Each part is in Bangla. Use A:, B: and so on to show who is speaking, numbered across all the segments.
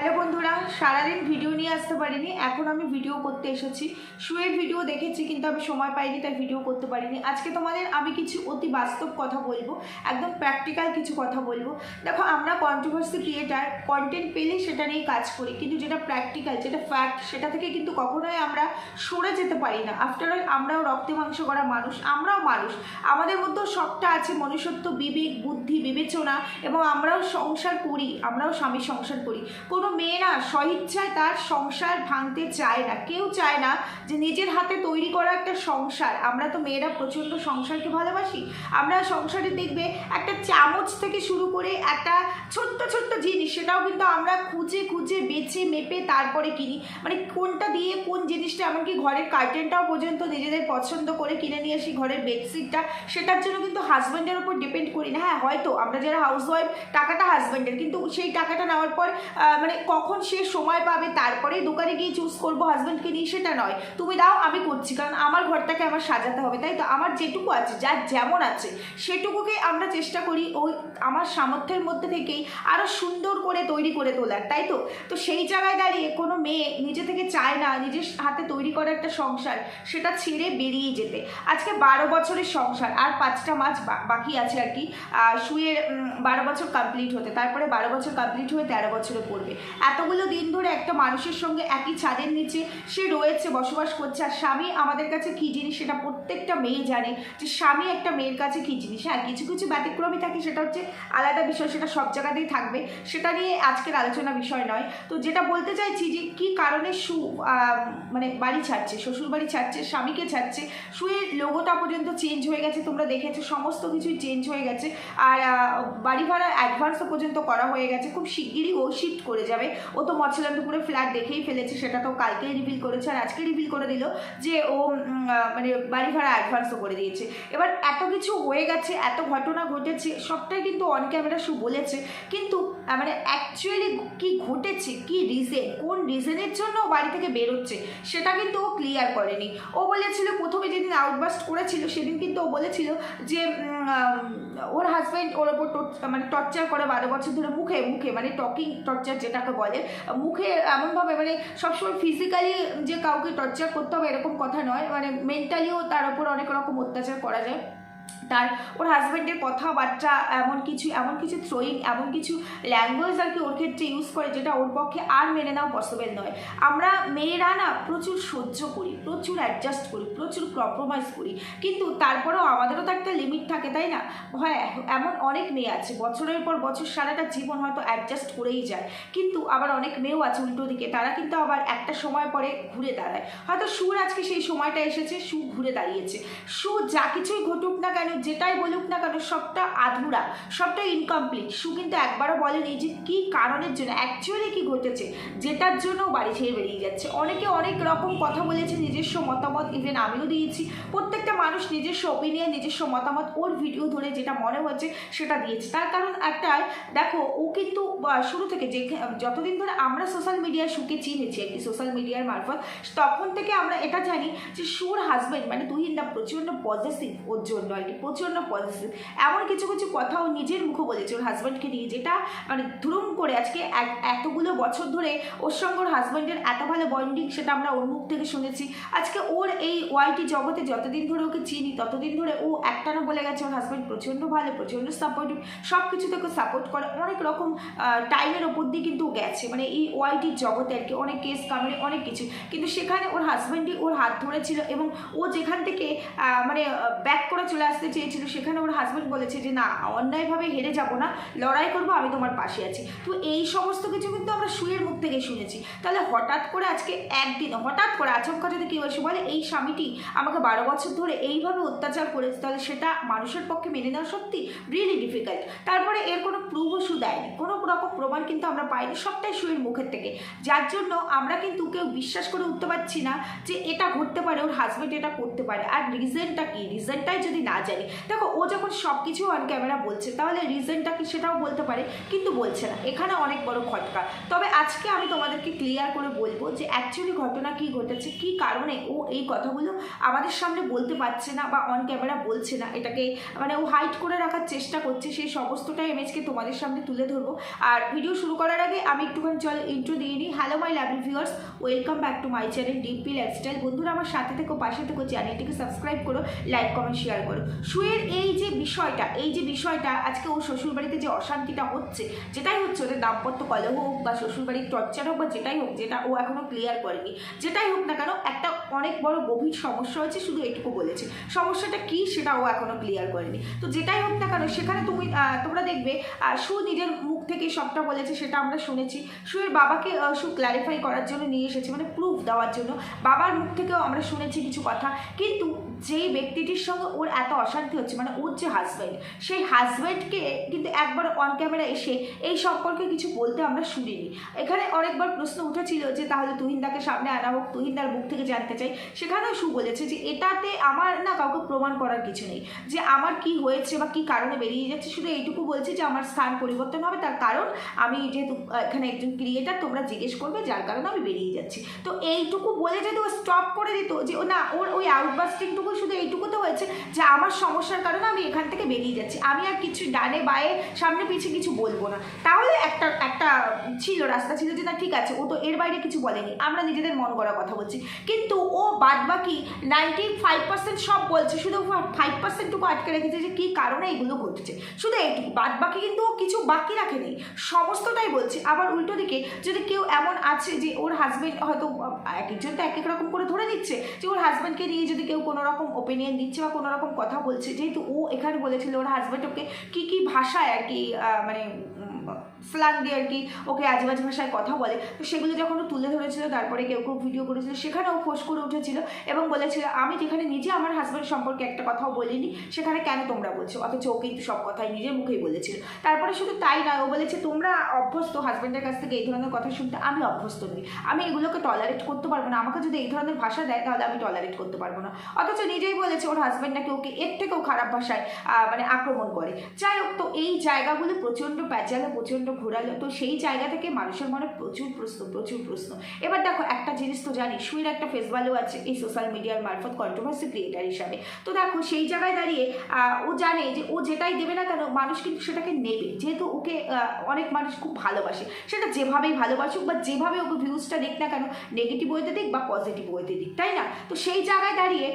A: হ্যালো বন্ধুরা সারাদিন ভিডিও নিয়ে আসতে পারিনি, এখন আমি ভিডিও করতে এসেছি। শুয়ে ভিডিও দেখেছি, কিন্তু আমি সময় পাইনি, তাই ভিডিও করতে পারিনি। আজকে তোমাদের আমি কিছু অতি বাস্তব কথা বলব, একদম প্র্যাকটিক্যাল কিছু কথা বলব। দেখো, আমরা কন্ট্রোভার্সি ক্রিয়েটার কন্টেন্ট পেলে সেটা নিয়ে কাজ করি, কিন্তু যেটা প্র্যাকটিক্যাল যেটা ফ্যাক্ট সেটা থেকে কিন্তু কখনোই আমরা সরে যেতে পারি না। আফটার অল আমরাও রক্তে মাংস করা মানুষ, আমরাও মানুষ। আমাদের মধ্যেও সবটা আছে, মনুষ্যত্ব, বিবেক, বুদ্ধি, বিবেচনা, এবং আমরাও সংসার করি, আমরাও স্বামী সংসার করি। কোনো মেয়ে না স্বইচ্ছায় তার সংসার ভাঙতে চায় না। কেউ চায় না যে নিজের হাতে তৈরি করা একটা সংসার। আমরা তো মেয়েরা প্রচণ্ড সংসারকে ভালোবাসি। আমরা সংসারে দেখবে একটা চামচ থেকে শুরু করে একটা ছোট্ট ছোট্ট জিনিস, সেটাও কিন্তু আমরা খুঁজে খুঁজে, বেছে, মেপে তারপরে কিনি। মানে কোনটা দিয়ে কোন জিনিসটা এমনকি ঘরের কার্টেনটাও পর্যন্ত নিজেদের পছন্দ করে কিনে নিয়ে আসি, ঘরের বেডশিটটা, সেটার জন্য কিন্তু হাজব্যান্ডের উপর ডিপেন্ড করি না। হ্যাঁ হয়তো আমরা যারা হাউস ওয়াইফ টাকাটা হাজব্যান্ডের কিন্তু সেই টাকাটা নেওয়ার পর মানে কখন সে সময় পাবে, তারপরে দোকানে গিয়ে চুজ করব হাজব্যান্ডকে নিয়ে, সেটা নয়। তুমি দাও, আমি করছি। কারণ আমার ঘরটাকে আমার সাজাতে হবে, তাই তো? আমার যেটুকু আছে, যার যেমন আছে, সেটুকুকে আমরা চেষ্টা করি ওই আমার সামর্থ্যের মধ্যে থেকেই আরও সুন্দর করে তৈরি করে তোলার, তাই তো? তো সেই জায়গায় দাঁড়িয়ে কোনো মেয়ে নিজে থেকে চায় না, নিজের হাতে তৈরি করা একটা সংসার, সেটা ছেড়ে বেরিয়ে যেতে। আজকে বারো বছরের সংসার, আর পাঁচটা বা- বাকি আছে আর কি। শুয়ে বারো বছর কমপ্লিট হতে, তারপরে বারো বছর কমপ্লিট হয়ে তেরো বছরে পড়বে। এতগুলো দিন ধরে একটা মানুষের সঙ্গে একই ছাদের নিচে সে রয়েছে, বসবাস করছে। আর স্বামী আমাদের কাছে কী জিনিস সেটা প্রত্যেকটা মেয়ে জানে যে স্বামী একটা মেয়ের কাছে কী জিনিস। হ্যাঁ কিছু কিছু ব্যতিক্রমী থাকে, সেটা হচ্ছে আলাদা বিষয়, সেটা সব জায়গাতেই থাকবে। সেটা নিয়ে আজকের আলোচনা বিষয় নয়। তো যেটা বলতে চাইছি যে কী কারণে সু মানে বাড়ি ছাড়ছে শ্বশুর বাড়ি ছাড়ছে, স্বামীকে ছাড়ছে, শুয়ে লোগোটা পর্যন্ত চেঞ্জ হয়ে গেছে, তোমরা দেখেছ, সমস্ত কিছুই চেঞ্জ হয়ে গেছে। আর বাড়ি ভাড়া অ্যাডভান্সও পর্যন্ত করা হয়ে গেছে, খুব শিগগিরই ও শিফট করে যাবে। ও তো মৎস্যলান্তপুরে ফ্ল্যাট দেখেই ফেলেছে সেটা তো কালকেই রিভিল করেছে, আর আজকে রিভিল করে দিল যে ও মানে বাড়ি ভাড়া অ্যাডভান্সও করে দিয়েছে। এবার এত কিছু হয়ে গেছে, এত ঘটনা ঘটেছে, সবটাই কিন্তু অন ক্যামেরা শু বলেছে, কিন্তু মানে অ্যাকচুয়ালি কি ঘটেছে, কি রিজেন কোন রিজনের জন্য ও বাড়ি থেকে বেরোচ্ছে, সেটা কিন্তু ও ক্লিয়ার করেনি। ও বলেছিল, প্রথমে যেদিন আউটবাস্ট করেছিল, সেদিন কিন্তু ও বলেছিল যে ওর হাজব্যান্ড ওর ওপর মানে টর্চার করে বারো বছর ধরে মুখে মুখে মানে টকিং টর্চার যেটাকে বলে, মুখে এমনভাবে মানে সবসময় ফিজিক্যালি যে কাউকে টর্চার করতে হবে এরকম কথা নয় মানে মেন্টালিও তার উপর অনেক রকম অত্যাচার করা যায়। তার ওর হাজব্যান্ডের কথাবার্তা, এমন কিছু এমন কিছু থ্রোয়িং এমন কিছু ল্যাঙ্গুয়েজ আর কি ওর ক্ষেত্রে ইউজ করে যেটা ওর পক্ষে আর মেনে নেওয়া পসিবল নয়। আমরা মেয়েরা না প্রচুর সহ্য করি, প্রচুর অ্যাডজাস্ট করি, প্রচুর কম্প্রোমাইজ করি। কিন্তু তারপরেও আমাদেরও তো একটা লিমিট থাকে, তাই না? হয়, এমন অনেক মেয়ে আছে, বছরের পর বছর সারাটা জীবন হয়তো অ্যাডজাস্ট করেই যায়। কিন্তু আবার অনেক মেয়েও আছে উল্টো দিকে, তারা কিন্তু আবার একটা সময় পরে ঘুরে দাঁড়ায়। হয়তো সুর আজকে সেই সময়টা এসেছে, সু ঘুরে দাঁড়িয়েছে। সু যা কিছুই ঘটুক না কেন, যেটাই বলুক না কেন, সবটা আধুরা, সবটা ইনকমপ্লিট সু কিন্তু একবারও বলেনি যে কী কারণের জন্য অ্যাকচুয়ালি কী ঘটেছে, যেটার জন্য বাড়ি ছেড়ে বেরিয়ে যাচ্ছে। অনেকে অনেক রকম কথা বলেছে, নিজস্ব মতামত ইভেন আমিও দিয়েছি। প্রত্যেকটা মানুষ নিজস্ব ওপিনিয়ন নিজস্ব মতামত, ওর ভিডিও ধরে যেটা মনে হচ্ছে সেটা দিয়েছে। তার কারণ একটাই, দেখো, ও কিন্তু শুরু থেকে যে যতদিন ধরে আমরা সোশ্যাল মিডিয়ায় সুকে চিনেছি আর কি সোশ্যাল মিডিয়ার মারফত, তখন থেকে আমরা এটা জানি যে, সুর হাজব্যান্ড মানে তুহিনদা প্রচণ্ড পজিটিভ ওর জন্য আর কি প্রচণ্ড পজিটিভ এমন কিছু কিছু কথাও নিজের মুখে বলেছে ওর হাজব্যান্ডকে নিয়ে, যেটা মানে ধুরুম করে আজকে এতগুলো বছর ধরে ওর সঙ্গে ওর হাজব্যান্ডের এত ভালো বন্ডিং সেটা আমরা ওর মুখ থেকে শুনেছি। আজকে ওর এই ওয়াইটি জগতে যতদিন ধরে ওকে চিনি, ততদিন ধরে ও একটানা বলে গেছে ওর হাজব্যান্ড প্রচণ্ড ভালো, প্রচণ্ড সাপোর্টিভ সব কিছু থেকে সাপোর্ট করে। অনেক রকম টাইমের ওপর দিয়ে কিন্তু গেছে। মানে এই ওয়াইটির জগতে আর কি, অনেক কেস কামড়ে, অনেক কিছু। কিন্তু সেখানে ওর হাজব্যান্ডই ওর হাত ধরেছিল এবং ও যেখান থেকে মানে ব্যাক করে চলে আসতে চেয়েছিল, সেখানে ওর হাজব্যান্ড বলেছে যে, না, অন্যায়ভাবে হেরে যাব না, লড়াই করব, আমি তোমার পাশে আছি। তো এই সমস্ত কিছু কিন্তু আমরা শুয়ের মুখ থেকে শুনেছি। তাহলে হঠাৎ করে আজকে একদিন, হঠাৎ করে আচমকা যদি কেউ এসে বলে, এই স্বামীটি আমাকে বারো বছর ধরে এইভাবে অত্যাচার করেছে, তাহলে সেটা মানুষের পক্ষে মেনে নেওয়া সত্যি? রিয়েলি ডিফিকাল্ট তারপরে এর কোনো প্রুফও শু দেয়নি। কোনো রকম প্রমাণ কিন্তু আমরা পাইনি, সবটাই শুয়ের মুখের থেকে। যার জন্য আমরা কিন্তু কেউ বিশ্বাস করে উঠতে পারছি না যে এটা ঘটতে পারে, ওর হাজব্যান্ড এটা করতে পারে। আর রিজনটা কী? রিজনটাই যদি না জানি দেখো, ও যখন সব কিছু অন ক্যামেরা বলছে, তাহলে রিজনটা কি সেটাও বলতে পারে, কিন্তু বলছে না। এখানে অনেক বড় খটকা। তবে আজকে আমি তোমাদেরকে ক্লিয়ার করে বলব যে অ্যাকচুয়ালি ঘটনা কি ঘটেছে, কি কারণে ও এই কথাগুলো আমাদের সামনে বলতে পারছে না বা অন ক্যামেরা বলছে না। এটাকে মানে ও হাইট করে রাখার চেষ্টা করছে, সেই সমস্তটা ইমেজকে তোমাদের সামনে তুলে ধরবো। আর ভিডিও শুরু করার আগে আমি একটুখানি চল ইন্ট্রো দিয়ে নিই। Hello my lovely viewers welcome back to my channel DP lifestyle বন্ধুরা, আমার সাথে থেকো, পাশে থেকো চ্যানেলটিকে সাবস্ক্রাইব করো লাইক কমেন্ট শেয়ার করো। শুয়ের এই যে বিষয়টা, এই যে বিষয়টা, আজকে ও শ্বশুরবাড়িতে যে অশান্তিটা হচ্ছে, যেটাই হচ্ছে ওদের দাম্পত্য কলহ হোক বা শ্বশুরবাড়ির টর্চার হোক বা যেটাই হোক, যেটা ও এখনও ক্লিয়ার করেনি, যেটাই হোক না কেন, একটা অনেক বড় গভীর সমস্যা হচ্ছে শুধু এটুকু বলেছে। সমস্যাটা কি সেটা ও এখনও ক্লিয়ার করেনি। তো যেটাই হোক না কেন, সেখানে তুমি তোমরা দেখবে সু নিজের মুখ থেকে সবটা বলেছে, সেটা আমরা শুনেছি। সুয়ের বাবাকে সু ক্ল্যারিফাই করার জন্য নিয়ে এসেছে মানে প্রুফ দেওয়ার জন্য। বাবার মুখ থেকেও আমরা শুনেছি কিছু কথা। কিন্তু যেই ব্যক্তিটির সঙ্গে ওর এত অশান্তি হচ্ছে মানে ওর যে হাজব্যান্ড সেই হাজব্যান্ডকে কিন্তু একবার অন ক্যামেরা এসে এই সম্পর্কে কিছু বলতে আমরা শুনিনি। এখানে অনেকবার প্রশ্ন উঠেছিল যে, তাহলে তুহিনদাকে সামনে আনা হোক, তুহিনদার মুখ থেকে জানতে চাই। সেখানেও সু বলেছে যে, এটাতে আমার না কাউকে প্রমাণ করার কিছু নেই। যে আমার কি হয়েছে বা কি কারণে বেরিয়ে যাচ্ছে, শুধু এইটুকু বলছি যে, আমার স্থান পরিবর্তন হবে। তার কারণ আমি যেহেতু এখানে একজন ক্রিয়েটার তোমরা জিজ্ঞেস করবে যার কারণে আমি বেরিয়ে যাচ্ছি। তো এইটুকু বলে যদি ও স্টপ করে দিত যে, ও না, ওর ওই আউটবাস্টিংটুকু শুধু এইটুকু তো হয়েছে যে আমার সমস্যার কারণে আমি এখান থেকে বেরিয়ে যাচ্ছি। আমি আর কিছু ডানে বায়ে, সামনে পিছিয়ে কিছু বলব না। তাহলে একটা একটা ছিল, রাস্তা ছিল যে না, ঠিক আছে, ও তো এর বাইরে কিছু বলেনি, আমরা নিজেদের মন করা কথা বলছি। কিন্তু ও বাদ বাকি নাইনটি ফাইভ পার্সেন্ট সব বলছে, শুধু ফাইভ পার্সেন্টটুকু আটকে রেখেছে যে কী কারণে এইগুলো ঘটছে। শুধু এইটুকু, বাদ বাকি কিন্তু ও কিছু বাকি রাখেনি, সমস্তটাই বলছে। আবার উল্টো দিকে যদি কেউ এমন আছে যে ওর হাজবেন্ড হয়তো এক একজন তো এক এক রকম করে ধরে নিচ্ছে, যে ওর হাজব্যান্ডকে নিয়ে যদি কেউ কোনো রকম ওপিনিয়ন দিচ্ছে বা কোনো রকম কথা বলছে, যেহেতু ও এখানে বলেছিল ওর হাজব্যান্ড ওকে কী কী ভাষায় আর কি মানে স্ল্যাং দিয়ে আর কি ওকে আজেবাজে ভাষায় কথা বলে। তো সেগুলো যখন তুলে ধরেছিল, তারপরে কেউ কেউ ভিডিও করেছিল, সেখানেও ফোস করে উঠেছিল এবং বলেছিল, আমি যেখানে নিজে আমার হাজব্যান্ড সম্পর্কে একটা কথাও বলিনি, সেখানে কেন তোমরা বলছো? অথচ ও কিন্তু সব কথাই নিজের মুখেই বলেছিল। তারপরে শুধু তাই নয়, ও বলেছে, তোমরা অভ্যস্ত হাজব্যান্ডের কাছ থেকে এই ধরনের কথা শুনতে আমি অভ্যস্ত নই। আমি এগুলোকে টলারেট করতে পারব না। আমাকে যদি এই ধরনের ভাষা দেয়, তাহলে আমি টলারেট করতে পারব না। অথচ নিজেই বলেছে, ওর হাজব্যান্ড নাকি ওকে এর থেকেও খারাপ ভাষায় মানে আক্রমণ করে। যাই হোক, তো এই জায়গাগুলো প্রচণ্ড প্যাচালো, প্রচণ্ড ঘোরালো। তো সেই জায়গা থেকে মানুষের মনে প্রচুর প্রশ্ন প্রচুর প্রশ্ন। এবার দেখো, একটা জিনিস তো জানি, সুইর একটা ফেস ভ্যালু আছে এই সোশ্যাল মিডিয়ার মারফত কন্ট্রোভার্সি ক্রিয়েটার হিসাবে। তো দেখো, সেই জায়গায় দাঁড়িয়ে ও জানে যে ও যেটাই দেবে না কেন, মানুষ কিন্তু সেটাকে নেবে। যেহেতু ওকে অনেক মানুষ খুব ভালোবাসে। সেটা যেভাবেই ভালোবাসুক বা যেভাবে ওকে ভিউজটা দিক না কেন নেগেটিভ ওয়েতে দিক বা পজিটিভ ওয়েতে দিক, তাই না? তো সেই জায়গায় দাঁড়িয়ে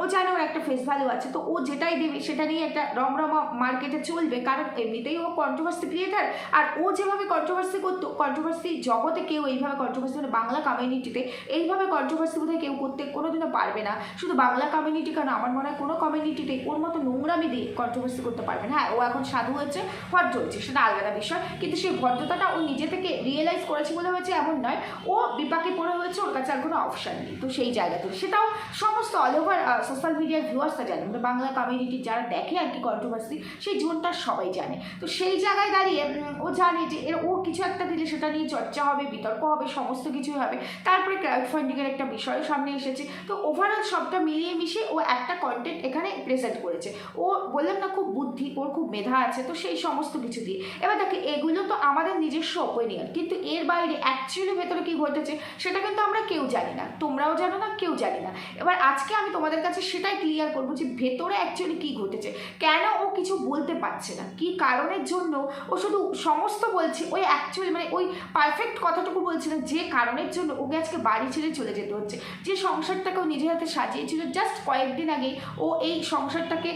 A: ও জানে ওর একটা ফেস ভ্যালু আছে। তো ও যেটাই দেবে, সেটা নিয়ে একটা রমরমা মার্কেটে চলবে। কারণ এমনিতেই ও কন্ট্রোভার্সি ক্রিয়েটার আর ও যেভাবে কন্ট্রোভার্সি করতো কন্ট্রোভার্সি জগতে কেউ এইভাবে কন্ট্রোভার্সি মানে বাংলা কমিউনিটিতে এইভাবে কন্ট্রোভার্সি বোধহয় কেউ করতে কোনো দিনও পারবে না। শুধু বাংলা কমিউনিটি কেন? আমার মনে হয় কোনো কমিউনিটিতে ওর মতো নোংরামি দিয়ে কন্ট্রোভার্সি করতে পারবে না। হ্যাঁ ও এখন সাধু হয়েছে, ভদ্র হয়েছে, সেটা আলাদা বিষয়। কিন্তু সেই ভদ্রতাটা ও নিজে থেকে রিয়েলাইজ করেছে বলে হয়েছে এমন নয়। ও বিপাকে পড়ে হয়েছে, ওর কাছে আর কোনো অপশান নেই। তো সেই জায়গাতে। সেটাও সমস্ত অল ওভার সোশ্যাল মিডিয়ার ভিউয়ার্সরা জানে। মানে বাংলা কমিউনিটি যারা দেখে আর কি কন্ট্রোভার্সি সেই জোনটা সবাই জানে। তো সেই জায়গায় দাঁড়িয়ে ও জানে যে এর, ও কিছু একটা দিলে সেটা নিয়ে চর্চা হবে, বিতর্ক হবে, সমস্ত কিছুই হবে। তারপরে ক্রাউড ফান্ডিংয়ের একটা বিষয় সামনে এসেছে। তো ওভারঅল সবটা মিলিয়ে মিশিয়ে ও একটা কন্টেন্ট এখানে প্রেজেন্ট করেছে। ও বললাম না খুব বুদ্ধি, ওর খুব মেধা আছে, তো সেই সমস্ত কিছু দিয়ে। এবার দেখে, এগুলো তো আমাদের নিজস্ব ওপিনিয়ন কিন্তু এর বাইরে অ্যাকচুয়ালি ভেতরে কী ঘটেছে, সেটা কিন্তু আমরা কেউ জানি না। তোমরাও জানো না, কেউ জানি না। এবার আজকে আমি তোমাদের কাছে সেটাই ক্লিয়ার করব যে ভেতরে অ্যাকচুয়ালি কী ঘটেছে। কেন ও কিছু বলতে পারছে না? কি কারণের জন্য ও শুধু সমস্ত বলছে, ওই অ্যাকচুয়ালি মানে ওই পারফেক্ট কথাটুকু বলছে না, যে কারণের জন্য ওকে আজকে বাড়ি ছেড়ে চলে যেতে হচ্ছে। যে সংসারটাকে ও নিজের হাতে সাজিয়েছিল জাস্ট কয়েকদিন আগে ও এই সংসারটাকে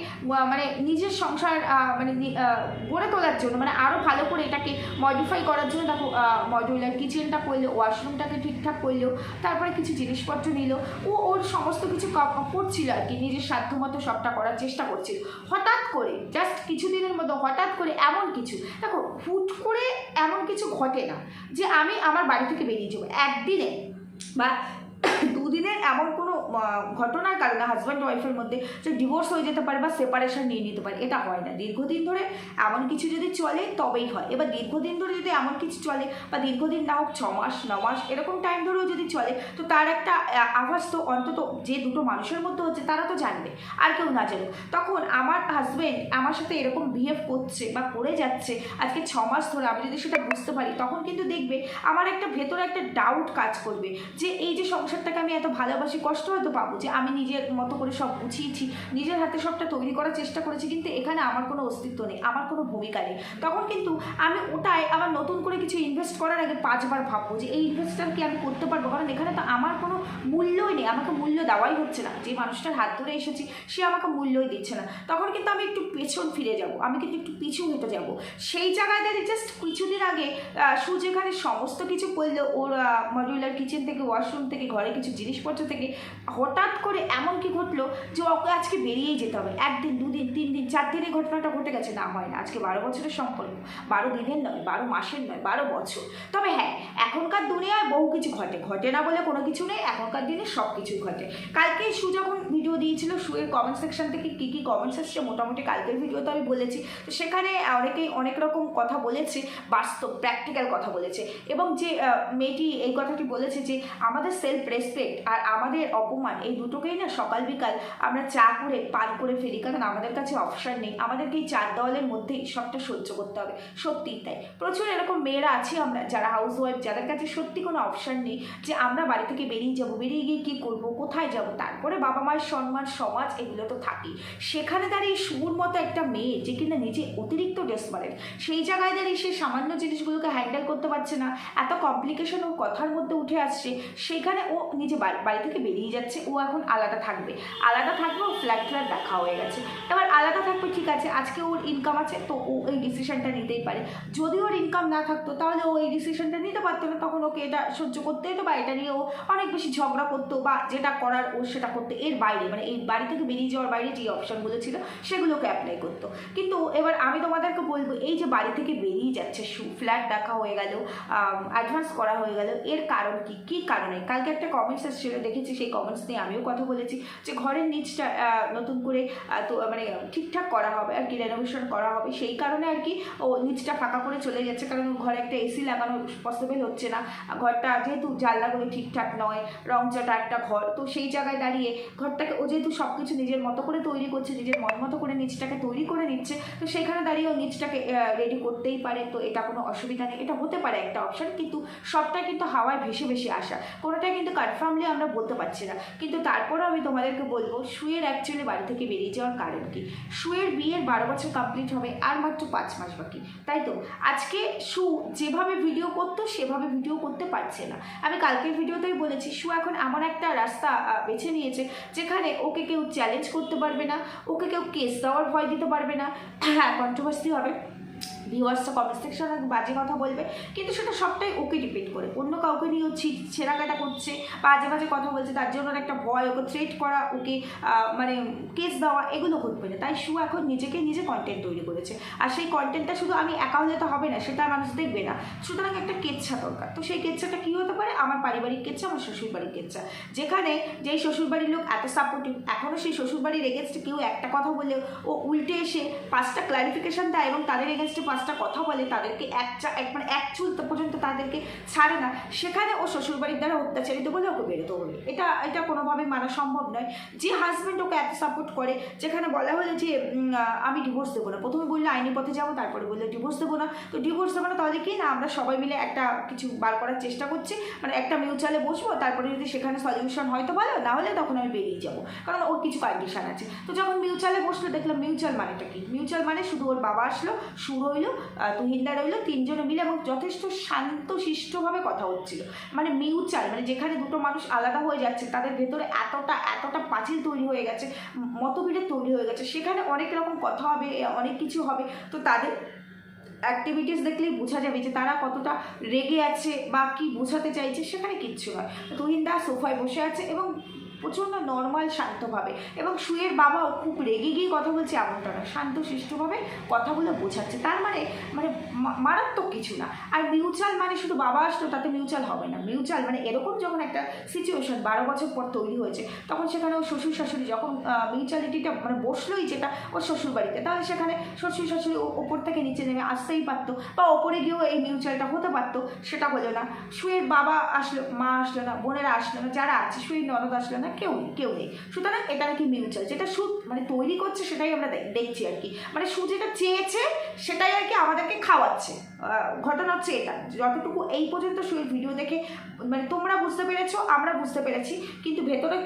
A: মানে নিজের সংসার মানে গড়ে তোলার জন্য মানে আরও ভালো করে এটাকে মডিফাই করার জন্য দেখো মডিউলার কিচেনটা করল ওয়াশরুমটাকে ঠিকঠাক করল, তারপরে কিছু জিনিসপত্র নিল। ও ওর সমস্ত কিছু করছিল আর কি, নিজের সাধ্যমতো সবটা করার চেষ্টা করছিল। হঠাৎ করে জাস্ট কিছুদিনের মধ্যে হঠাৎ করে এমন কিছু, দেখো, হুট করে এমন কিছু ঘটে না যে আমি আমার বাড়ি থেকে বেরিয়ে যাব। একদিনে বা দুদিনের এমন ঘটনার কারণে হাজব্যান্ড ওয়াইফের মধ্যে যে ডিভোর্স হয়ে যেতে পারে বা সেপারেশন নিয়ে নিতে পারে, এটা হয় না। দীর্ঘদিন ধরে এমন কিছু যদি চলে, তবেই হয়। এবার দীর্ঘদিন ধরে যদি এমন কিছু চলে বা দীর্ঘদিন না হোক ছ মাস ন মাস এরকম টাইম ধরেও যদি চলে, তো তার একটা আভাস তো অন্তত যে দুটো মানুষের মধ্যে হচ্ছে, তারা তো জানবে, আর কেউ না জানুক। তখন আমার হাজবেন্ড আমার সাথে এরকম বিহেভ করছে বা করে যাচ্ছে, আজকে ছ মাস ধরে আমি যদি সেটা বুঝতে পারি, তখন কিন্তু দেখবে আমার একটা ভেতরে একটা ডাউট কাজ করবে যে এই যে সংসারটাকে আমি এত ভালোবাসি, কষ্ট হয়তো পাবো যে আমি নিজের মতো করে সব গুছিয়েছি নিজের হাতে সবটা তৈরি করার চেষ্টা করেছি কিন্তু এখানে আমার কোনো অস্তিত্ব নেই আমার কোনো ভূমিকা নেই। তখন কিন্তু আমি ওটাই আবার নতুন করে কিছু ইনভেস্ট করার আগে পাঁচবার ভাববো যে এই ইনভেস্টটা কি আমি করতে পারব? কারণ এখানে তো আমার কোনো মূল্যই নেই আমাকে মূল্য দেওয়াই হচ্ছে না। যে মানুষটার হাত ধরে এসেছি সে আমাকে মূল্যই দিচ্ছে না। তখন কিন্তু আমি একটু পেছন ফিরে যাব আমি কিন্তু একটু পিছু হেঁটে যাব। সেই জায়গায় দাঁড়িয়ে জাস্ট কিছুদিন আগে আহ, সু যেখানে সমস্ত কিছু করল ওর মডিউলার কিচেন থেকে ওয়াশরুম থেকে ঘরে কিছু জিনিসপত্র থেকে। হঠাৎ করে এমন কি ঘটলো যে ওকে আজকে বেরিয়েই যেতে হবে। একদিন, দুদিন তিন দিন চার দিনে ঘটনাটা ঘটে গেছে। না, হয় না। আজকে বারো বছরের সম্পর্ক। বারো দিনের নয়, বারো মাসের নয়, বারো বছর। তবে হ্যাঁ এখনকার দুনিয়ায় বহু কিছু ঘটে। ঘটে না বলে কোনো কিছু নেই, এখনকার দিনে সব কিছুই ঘটে। কালকে সু যখন ভিডিও দিয়েছিল সুয়ের কমেন্ট সেকশন থেকে কী কী কমেন্টস এসছে মোটামুটি কালকের ভিডিওতে আমি বলেছি। তো সেখানে অনেকেই অনেক রকম কথা বলেছে, বাস্তব প্র্যাকটিক্যাল কথা বলেছে। এবং যে মেয়েটি এই কথাটি বলেছে যে, আমাদের সেলফ রেসপেক্ট আর আমাদের অপমান, এই দুটোকেই না সকাল বিকাল আমরা চা করে পার করে ফেলি। কারণ আমাদের কাছে অপশান নেই। আমাদেরকে এই চার দেওয়ালের মধ্যেই সবটা সহ্য করতে হবে। সত্যিই তাই। প্রচুর এরকম মেয়েরা আছে আমরা, যারা হাউস ওয়াইফ যাদের কাছে সত্যি কোনো অপশান নেই যে আমরা বাড়ি থেকে বেরিয়ে যাব, বেরিয়ে গিয়ে কী করব, কোথায় যাব? তারপরে বাবা মায়ের সম্মান, সমাজ এগুলো তো থাকেই। সেখানে দাঁড়িয়ে সুর মতো একটা মেয়ে যে কিনা নিজে অতিরিক্ত ড্রেস ডেসপারেট সেই জায়গায় দাঁড়িয়ে সে সামান্য জিনিসগুলোকে হ্যান্ডেল করতে পারছে না, এত কমপ্লিকেশন ও কথার মধ্যে উঠে আসছে, সেখানে ও নিজে বাড়ি বাড়ি থেকে বেরিয়ে যাচ্ছে। ও এখন আলাদা থাকবে। আলাদা থাকবে ও ফ্ল্যাট ফ্ল্যাট দেখা হয়ে গেছে। এবার আলাদা ঠিক আছে, আজকে ওর ইনকাম আছে, তো ও এই ডিসিশনটা নিতেই পারে। যদি ওর ইনকাম না থাকতো, তাহলে ও এই ডিসিশনটা নিতে পারতো না। তখন ওকে এটা সহ্য করতে হতো বা এটা নিয়ে ও অনেক বেশি ঝগড়া করতো বা যেটা করার ও সেটা করতে এর বাইরে। মানে এই বাড়ি থেকে বেরিয়ে যাওয়ার বাইরে যে অপশানগুলো ছিল, সেগুলোকে অ্যাপ্লাই করতো। কিন্তু এবার আমি তোমাদেরকে বলব, এই যে বাড়ি থেকে বেরিয়ে যাচ্ছে ফ্ল্যাট দেখা হয়ে গেল অ্যাডভান্স করা হয়ে গেল, এর কারণ কি? কী কারণে? কালকে একটা কমেন্টস এসেছিল, দেখেছি সেই কমেন্টস নিয়ে আমিও কথা বলেছি যে ঘরের নিচটা নতুন করে তো মানে ঠিকঠাক করা হবে আর কি রেনোভেশন করা হবে। সেই কারণে আর কি ও নিচটা ফাঁকা করে চলে যাচ্ছে কারণ ঘরে একটা এসি লাগানো পসিবল হচ্ছে না। ঘরটা যেহেতু জানলাগুলো ঠিকঠাক নয় রংচাটা একটা ঘর, তো সেই জায়গায় দাঁড়িয়ে ঘরটাকে ও যেহেতু সব কিছু নিজের মতো করে তৈরি করছে, নিজের মন মতো করে নিচটাকে তৈরি করে নিচ্ছে, তো সেখানে দাঁড়িয়ে ও নিচটাকে রেডি করতেই পারে। তো এটা কোনো অসুবিধা নেই, এটা হতে পারে একটা অপশান কিন্তু সবটা কিন্তু হাওয়ায় ভেসে ভেসে আসা। কোনোটাই কিন্তু কনফার্মলি আমরা বলতে পারছি না। কিন্তু তারপরেও আমি তোমাদেরকে বলব, শুয়ের অ্যাকচুয়ালি বাড়ি থেকে বেরিয়ে যাওয়ার কারণ কি? শুয়ের বিয়ের বারো বছর কমপ্লিট হবে আর মাত্র পাঁচ মাস বাকি। তাই তো? আজকে সু যেভাবে ভিডিও করতো, সেভাবে ভিডিও করতে পারছে না। আমি কালকের ভিডিওতেই বলেছি, সু এখন এমন একটা রাস্তা বেছে নিয়েছে যেখানে ওকে কেউ চ্যালেঞ্জ করতে পারবে না, ওকে কেউ কেস দেওয়ার ভয় দিতে পারবে না। হ্যাঁ কন্ট্রোভার্সি হবে। ভিউয়ার্সটা কমেন্ট সেকশনে বাজে কথা বলবে, কিন্তু সেটা সবটাই ওকে ডিপেন্ড করে। অন্য কাউকে নিয়ে ও ছি- ছেঁড়াকাটা করছে বাজে বাজে কথা বলছে, তার জন্য একটা ভয়, ওকে থ্রেট করা, ওকে মানে কেস দেওয়া, এগুলো ঘটবে না। তাই সু এখন নিজেকে নিজে কন্টেন্ট তৈরি করেছে। আর সেই কন্টেন্টটা শুধু আমি একা হলে তো হবে না, সেটা মানুষ দেখবে না। সুতরাং একটা কেচ্ছা দরকার। তো সেই কেচ্ছাটা কী হতে পারে? আমার পারিবারিক কেচ্ছা, আমার শ্বশুরবাড়ির কেচ্ছা। যেখানে যেই শ্বশুরবাড়ির লোক এত সাপোর্টিভ এখনও সেই শ্বশুরবাড়ির এগেনস্টে কেউ একটা কথা বললেও ও উল্টে এসে পাঁচটা ক্লারিফিকেশন দেয় এবং তাদের এগেনস্টে পাঁচটা কথা বলে তাদেরকে এক চা- এক মানে এক চুল পর্যন্ত তাদেরকে ছাড়ে না। সেখানে ও শ্বশুরবাড়ির দ্বারা অত্যাচারিত বলে ওকে বেরোতে হবে এটা এটা কোনোভাবে মানা সম্ভব নয়। যে হাজব্যান্ড ওকে এত সাপোর্ট করে, যেখানে বলা হলো যে আমি ডিভোর্স দেবো না। প্রথমে বলল, আইনি পথে যাব। তারপরে বলল ডিভোর্স দেবো না। তো ডিভোর্স দেবো না তাহলে কি? না, আমরা সবাই মিলে একটা কিছু বার করার চেষ্টা করছি। মানে একটা মিউচুয়ালে বসবো, তারপরে যদি সেখানে সলিউশন হয়তো ভালো, না হলে তখন আমি বেরিয়ে যাব। কারণ ওর কিছু কন্ডিশন আছে। তো যখন মিউচুয়ালে বসল, দেখলাম মিউচুয়াল মানেটা কি? মিউচুয়াল মানে শুধু ওর বাবা আসলো সুর হইল তুহিন্দা রইল তিনজনে মিলে এবং যথেষ্ট শান্ত, শিষ্টভাবে কথা হচ্ছিল। মানে মিউচুয়াল মানে যেখানে দুটো মানুষ আলাদা হয়ে যাচ্ছে, তাদের ভেতরে এতটা এতটা পাঁচিল তৈরি হয়ে গেছে, মতবিরোধ তৈরি হয়ে গেছে। সেখানে অনেক রকম কথা হবে অনেক কিছু হবে। তো তাদের অ্যাক্টিভিটিস দেখলেই বোঝা যাবে যে তারা কতটা রেগে আছে বা কি বোঝাতে চাইছে, সেখানে কিচ্ছু নয়। তুহিন দা সোফায় বসে আছে এবং প্রচণ্ড নর্মাল শান্তভাবে। এবং সুয়ের বাবাও খুব রেগে গিয়ে কথা বলছে এমনটা না। শান্ত, শিষ্টভাবে কথাগুলো বোঝাচ্ছে। তার মানে মানে মারাত্মক কিছু না। আর মিউচুয়াল মানে শুধু বাবা আসলো তাতে মিউচুয়াল হবে না। মিউচুয়াল মানে এরকম যখন একটা সিচুয়েশন বারো বছর পর তৈরি হয়েছে, তখন সেখানে ওর শ্বশুর শাশুড়ি যখন মিউচুয়ালিটিটা মানে বসলোই যেটা ওর শ্বশুর বাড়িতে তাহলে সেখানে শ্বশুর শাশুড়ি ওপর থেকে নিচে নেমে আসতেই পারতো বা ওপরে গিয়েও এই মিউচুয়ালটা হতে পারতো, সেটা হলো না। সুয়ের বাবা আসলো, মা আসলো না, বোনেরা আসলো না, যারা আছে, সুয়ের ননদ আসলো না কেউ নেই কেউ নেই। সুতরাং এটা নাকি মিউচুয়াল যেটা সুদ মানে তৈরি করছে সেটাই আমরা দেখছি আর কি। মানে সুদ যেটা চেয়েছে সেটাই আর কি আমাদেরকে খাওয়াচ্ছে। ঘটনা হচ্ছে এটা। যতটুকু এই পর্যন্ত সুয়ের ভিডিও দেখে মানে তোমরা বুঝতে পেরেছ, আমরা বুঝতে পেরেছি, কিন্তু ভেতরে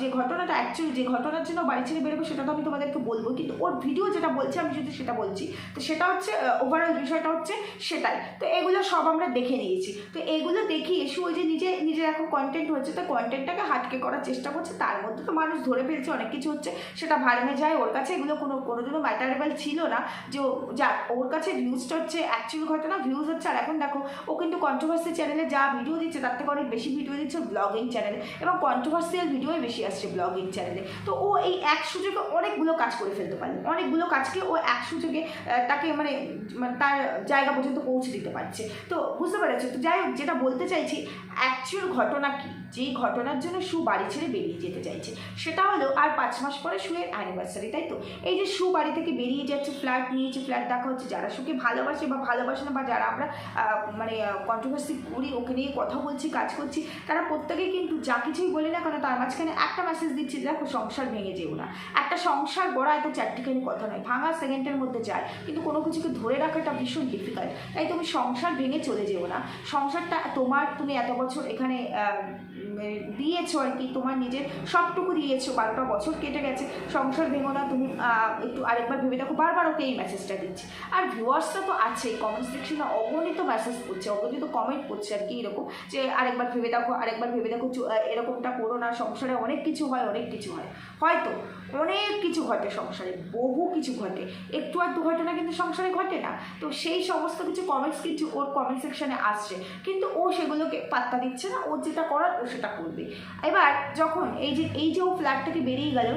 A: যে ঘটনাটা অ্যাকচুয়ালি যে ঘটনার জন্য বাড়ি ছেড়ে বেরোবে, সেটা তো আমি তোমাদেরকে বলব। কিন্তু ওর ভিডিও যেটা বলছে, আমি যদি সেটা বলছি। তো সেটা হচ্ছে ওভারঅল বিষয়টা হচ্ছে সেটাই। তো এগুলো সব আমরা দেখে নিয়েছি। তো এগুলো দেখি এসে ওই যে নিজে, নিজের এখন কন্টেন্ট হচ্ছে, তো কন্টেন্টটাকে হাটকে করার চেষ্টা করছে। তার মধ্যে তো মানুষ ধরে ফেলছে, অনেক কিছু হচ্ছে। সেটা ভাড়মে যায় ওর কাছে। এগুলো কোনো, কোনোদিনও ম্যাটারেবল ছিল না। যে যাক, ওর কাছে ভিউজটা হচ্ছে অ্যাকচুয়াল ঘটনা ভিউজ হচ্ছে। আর এখন দেখো, ও কিন্তু কন্ট্রোভার্সি চ্যানেলে যা ভিডিও দিচ্ছে, তার থেকে অনেক বেশি ভিডিও দিচ্ছে ব্লগিং চ্যানেলে এবং কন্ট্রোভার্সিয়াল ভিডিওই বেশি আসছে ব্লগিং চ্যানেলে তো ও এই এক সুযোগে অনেকগুলো কাজ করে ফেলতে পারে অনেকগুলো কাজকে ও এক সুযোগে তাকে মানে মানে তার জায়গা পর্যন্ত পৌঁছে দিতে পারছে। তো বুঝতে পেরেছ? তো যাই হোক, যেটা বলতে চাইছি অ্যাকচুয়াল ঘটনা কি? যেই ঘটনার জন্য সু বাড়ি ছেড়ে বেরিয়ে যেতে চাইছে। সেটা হলো, আর পাঁচ মাস পরে সুয়ের অ্যানিভার্সারি তাই তো? এই যে সু বাড়ি থেকে বেরিয়ে যাচ্ছে ফ্ল্যাট নিয়েছে ফ্ল্যাট দেখা হচ্ছে। যারা সুকে ভালোবাসে বা ভালোবাসে না বা যারা আমরা মানে কন্ট্রোভার্সি করি, ওকে নিয়ে কথা বলছি, কাজ করছি, তারা প্রত্যেকেই কিন্তু যা কিছুই বলি না কেন, তার মাঝখানে একটা মেসেজ দিচ্ছি দেখো, সংসার ভেঙে যেও না। একটা সংসার গড়া এত চারটিখানি কথা নয়, ভাঙা সেকেন্ডের মধ্যে যায়, কিন্তু কোনো কিছুকে ধরে রাখাটা ভীষণ ডিফিকাল্ট তাই তুমি সংসার ভেঙে চলে যেও না। সংসারটা তোমার, তুমি এত বছর এখানে দিয়েছ আর কি, তোমার নিজের সবটুকু দিয়েছ, বারোটা বছর কেটে গেছে, সংসার ভেঙো না, তুমি একটু আরেকবার ভেবে দেখো, বারবার ওকে এই মেসেজটা দিচ্ছি। আর ভিউয়ার্সরা তো আছেই কমেন্ট সেকশনে অগণিত মেসেজ করছে অগণিত কমেন্ট করছে আর কি এরকম, যে আরেকবার ভেবে দেখো, আরেকবার ভেবে দেখো এরকমটা করো না, সংসারে অনেক কিছু হয়, অনেক কিছু হয়। হয়তো, অনেক কিছু ঘটে সংসারে, বহু কিছু ঘটে, একটু আর দু ঘটনা কিন্তু সংসারে ঘটে না। তো সেই সমস্ত কিছু কমেন্টস কিছু ওর কমেন্ট সেকশনে আসছে, কিন্তু ও সেগুলোকে পাত্তা দিচ্ছে না, ও যেটা করার ও সেটা করবে। এবার যখন এই যে এই যে ও ফ্ল্যাট থেকে বেরিয়ে গেল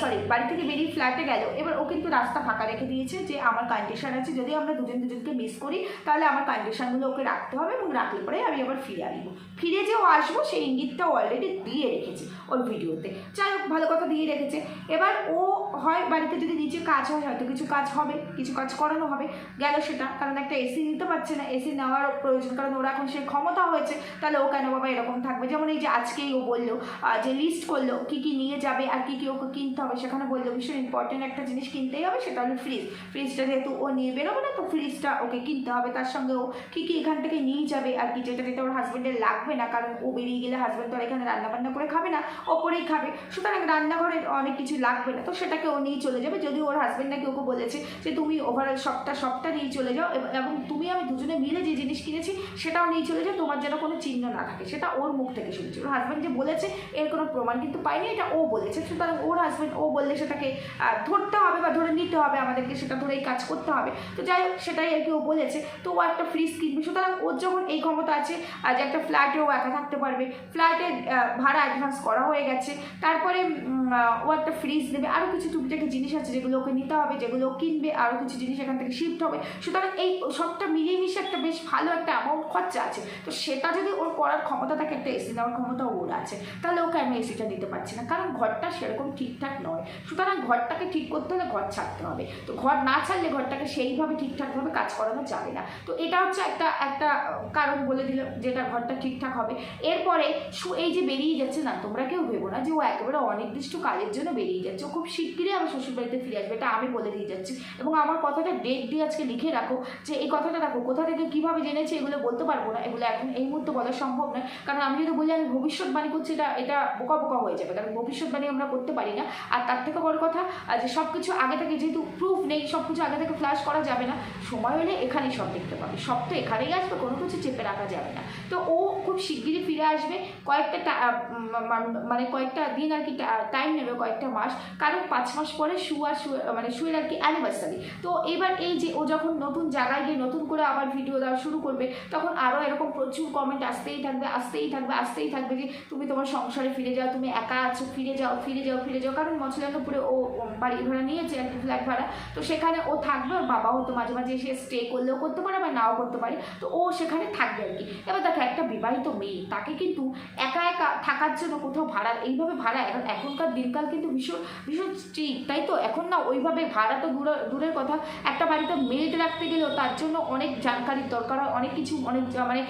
A: সরি বাড়ি থেকে বেরিয়ে ফ্ল্যাটে গেল, এবার ও কিন্তু রাস্তা ফাঁকা রেখে দিয়েছে যে আমার কন্ডিশন আছে, যদি আমরা দুজন দুজনকে মিস করি, তাহলে আমার কন্ডিশানগুলো ওকে রাখতে হবে এবং রাখলে পরে আমি আবার ফিরে আসব। ফিরে যে ও আসব, সেই ইঙ্গিতটা অলরেডি দিয়ে রেখেছে ওর ভিডিওতে যাই হোক, ভালো কথা দিয়ে রেখেছে। এবার ও হয় বাড়িতে যদি নিচে কাজ হয়, হয়তো কিছু কাজ হবে, কিছু কাজ করানো হবে, গেল সেটা। কারণ একটা এসি নিতে পারছে না এসি নেওয়ার প্রয়োজন। কারণ ওরা এখন সে ক্ষমতা হয়েছে, তাহলে ও কেন বাবা এরকম থাকবে? যেমন এই যে আজকেই ও বলল যে লিস্ট করল, কী কী নিয়ে যাবে আর কী কী ওকে কিনতে হবে, সেখানে বলল, ভীষণ ইম্পর্টেন্ট একটা জিনিস কিনতেই হবে, সেটা হলো ফ্রিজ ফ্রিজটা যেহেতু ও নিয়ে বেরোবে না, তো ফ্রিজটা ওকে কিনতে হবে। তার সঙ্গে ও কী কী এখান থেকে নিয়ে যাবে আর কি, যেটা যেটা ওর হাজব্যান্ডের লাগবে না, কারণ ও বেরিয়ে গেলে হাজব্যান্ড তো আর এখানে রান্না বান্না করে খাবে না, ওপরেই খাবে। সুতরাং রান্নাঘরের অনেক কিছু লাগবে না, তো সেটাকে ও নিয়ে চলে যাবে। যদি ওর হাজব্যান্ড নাকি ওকে বলেছে যে, তুমি ওভারঅল সবটা সবটা নিয়ে চলে যাও এবং- তুমি আমি দুজনে মিলে যে জিনিস কিনেছি, সেটাও নিয়ে চলে যাও। তোমার যেন কোনো চিহ্ন না থাকে। সেটা ওর মুখ থেকে শুনছি। ওর হাজব্যান্ড যে বলেছে, এর কোনো প্রমাণ কিন্তু পাইনি, এটা ও বলেছে। সুতরাং ওর হাজব্যান্ড ও বললে সেটাকে ধরতে হবে বা ধরে নিতে হবে আমাদেরকে, সেটা ধরেই কাজ করতে হবে। তো যাই হোক, সেটাই আর কি ও বলেছে। তো ও একটা ফ্রিজ কিনবে। সুতরাং ওর যখন এই ক্ষমতা আছে যে একটা ফ্ল্যাটে ও একা থাকতে পারবে। ফ্ল্যাটের ভাড়া অ্যাডভান্স করা হয়ে গেছে। তারপরে ও একটা ফ্রিজ নেবে। আরও কিছু টুকিটাকি জিনিস আছে যেগুলো ওকে নিতে হবে, যেগুলো কিনবে আরও কিছু জিনিস এখান থেকে শিফট হবে। সুতরাং এই সবটা মিলিয়ে মিশে একটা বেশ ভালো একটা অ্যামাউন্ট খরচা আছে। তো সেটা যদি ওর করার ক্ষমতা থাকে, একটা এসি নেওয়ার ক্ষমতা ওর আছে, তাহলে ওকে আমি এসিটা দিতে পারছি না। কারণ ঘরটা সেরকম ঠিকঠাক নয়। সুতরাং ঘরটাকে ঠিক করতে হলে ঘর ছাড়তে হবে। তো ঘর না ছাড়লে ঘরটাকে সেইভাবে ঠিকঠাকভাবে কাজ করানো যাবে না। তো এটা হচ্ছে একটা একটা কারণ বলে দিল যেটা ঘরটা ঠিকঠাক হবে। এরপরে এই যে বেরিয়ে যাচ্ছে না, তোমরা কেউ ভেবো না যে ও একেবারে অনির্দিষ্ট কাজের জন্য বেরিয়ে যাচ্ছে। ও খুব শিগগিরই আমার শ্বশুরবাড়িতে ফিরে আসবে, এটা আমি বলে দিয়ে যাচ্ছি। এবং আমার কথাটা ডেট দিয়ে আজকে লিখে রাখো যে, এই কথাটা রাখো, কোথা থেকে কীভাবে জেনেছে এগুলো বলতে পারব না, এগুলো এখন এই মুহূর্তে বলা সম্ভব নয়। কারণ আমি যদি বলি, আমি ভবিষ্যৎবাণী করছি, এটা এটা বোকা বোকা হয়ে যাবে। কারণ ভবিষ্যৎবাণী আমরা করতে পারি না। আর তার থেকে বড় কথা যে সব কিছু আগে থেকে যেহেতু প্রুফ নেই সব কিছু আগে থেকে ফ্ল্যাশ করা যাবে না, সময় হলে এখানেই সব দেখতে পাবে। সব তো এখানেই আসবে, কোনো কিছু চেপে রাখা যাবে না। তো ও খুব শিগগিরই ফিরে আসবে, কয়েকটা মানে কয়েকটা দিন আর কি টাইম নেবে, কয়েকটা মাস। কারণ পাঁচ মাস পরে শু আর মানে শুয়ের আর কি অ্যানিভার্সারি তো এবার এই যে ও যখন নতুন জায়গায় গিয়ে নতুন করে আবার ভিডিও দেওয়া শুরু করবে, তখন আরও এরকম প্রচুর কমেন্ট আসতেই থাকবে আসতেই থাকবে আসতেই থাকবে যে তুমি তোমার সংসারে ফিরে যাও, তুমি একা আছো, ফিরে যাও ফিরে যাও ফিরে যাও। কারণ মছলানপুরে ও বাড়ি ভাড়া নিয়েছে, আর ফ্ল্যাট ভাড়া। তো সেখানে ও থাকবে, ওর বাবা হয়তো মাঝে মাঝে এসে স্টে করলেও করতে পারে বা নাও করতে পারে। তো ও সেখানে থাকবে আর কি। এবার দেখো, একটা বিবাহিত মেয়ে, তাকে কিন্তু একা একা থাকার জন্য কোথাও ভাড়া, এইভাবে ভাড়া এখন, এখনকার দিনকাল কিন্তু ভীষণ ভীষণ স্ট্রিক তাই তো? এখন না, ওইভাবে ভাড়া তো দূরে, দূরের কথা। একটা বাড়িতে মেড রাখতে গেলেও তার জন্য অনেক জানকারির দরকার হয়, অনেক কিছু, অনেক মানে